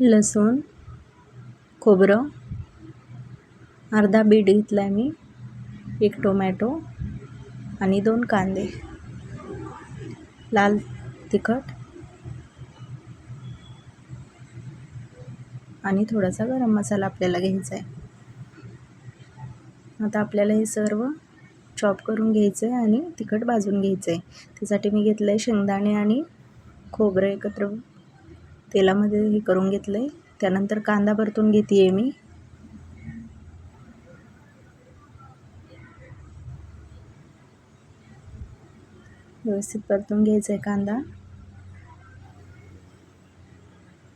लसूण खोबरं अर्धा बीट घेतला आहे मी एक टोमॅटो आणि दोन कांदे. लाल तिखट आणि थोडासा गरम मसाला आपल्याला घ्यायचा आहे आता आपल्याला हे सर्व चॉप करून घ्यायचं आहे आणि तिखट भाजून घ्यायचं आहे त्यासाठी मी घेतलं आहे शेंगदाणे आणि खोबरं एकत्र तेलामध्ये हे करून घेतलं आहे त्यानंतर कांदा परतून घेते आहे मी. व्यवस्थित परतून घ्यायचा आहे कांदा.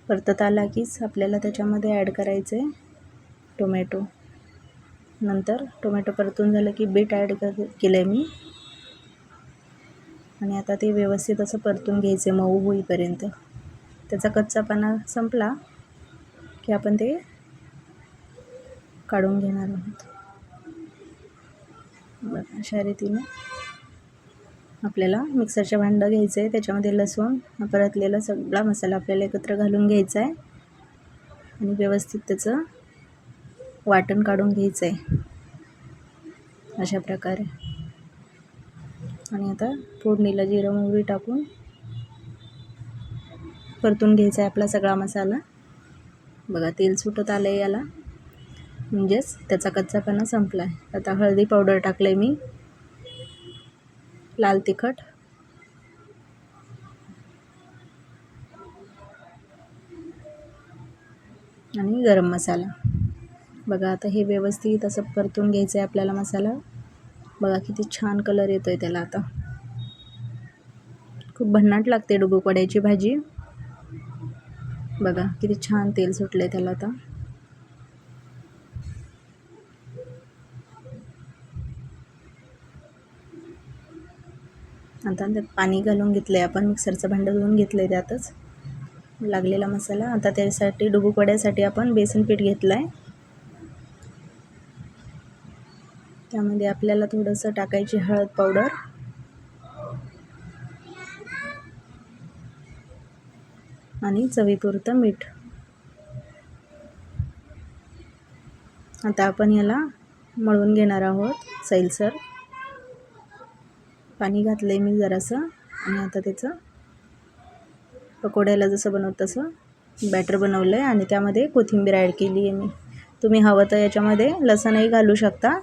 परतत आला कीच आपल्याला त्याच्यामध्ये ॲड करायचं आहे टोमॅटो. नंतर टोमॅटो परतून झालं की बीट ॲड कर केलं आहे मी. आणि आता ते व्यवस्थित असं परतून घ्यायचं आहे मऊ होईपर्यंत. त्याचा कच्चा पाना संपला की आपण ते काढून घेणार आहोत. बघा अशा रीतीने आपल्याला मिक्सरच्या भांडं घ्यायचं आहे त्याच्यामध्ये लसूण परतलेला सगळा मसाला आपल्याला एकत्र घालून घ्यायचा आहे आणि व्यवस्थित त्याचं वाटण काढून घ्यायचं आहे अशा प्रकारे. आणि आता फोडणीला जिरं मोहरी टाकून परतून घ्यायचा आहे आपला सगळा मसाला. बघा तेल सुटत आलं आहे याला. म्हणजेच त्याचा कच्चापणा संपला आहे आता हळदी पावडर टाकलं आहे मी. लाल तिखट. आणि गरम मसाला. बघा आता हे व्यवस्थित असं परतून घ्यायचं आहे आपल्याला मसाला. बघा किती छान कलर येतो आहे त्याला आता. खूप भन्नाट लागते डुबुकवड्याची भाजी. बघा किती छान तेल सुटलं आहे त्याला आता. आता त्यात पाणी घालून घेतलं आहे आपण मिक्सरचं भांडं धुवून घेतलं आहे त्यातच. लागलेला मसाला. आता त्यासाठी डुबुकवड्यासाठी आपण बेसन पीठ घेतलं आहे त्यामध्ये आपल्याला थोडंसं टाकायची हळद पावडर. आणि चवीपुरतं मीठ. आता आपण याला मळून घेणार आहोत सैलसर. पाणी घातलं आहे मी जरासं आणि आता त्याचं पकोड्याला जसं बनवत तसं बॅटर बनवलं आहे आणि त्यामध्ये कोथिंबीर ॲड केली आहे मी. तुम्ही हवं तर याच्यामध्ये लसणही घालू शकता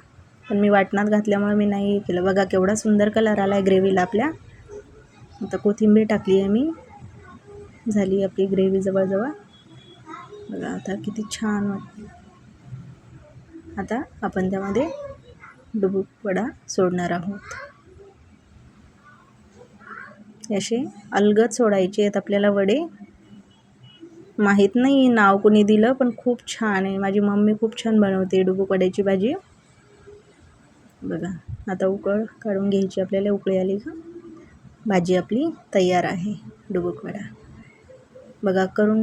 पण मी वाटणात घातल्यामुळे मी नाही केलं. बघा केवढा सुंदर कलर आला आहे ग्रेव्हीला आपल्या. आता कोथिंबीर टाकली आहे मी. झाली आपली ग्रेव्ही जवळजवळ. बघा आता किती छान वाटते आता आपण त्यामध्ये डुबुक वडा सोडणार आहोत. असे अलगद सोडायचे आहेत आपल्याला वडे. माहीत नाही नाव कोणी दिलं पण खूप छान आहे. माझी मम्मी खूप छान बनवते डुबुक वड्याची भाजी. बघा आता उकळ काढून घ्यायची आपल्याला उकळी आली का? भाजी आपली तयार आहे डुबुक वडा. बघा करून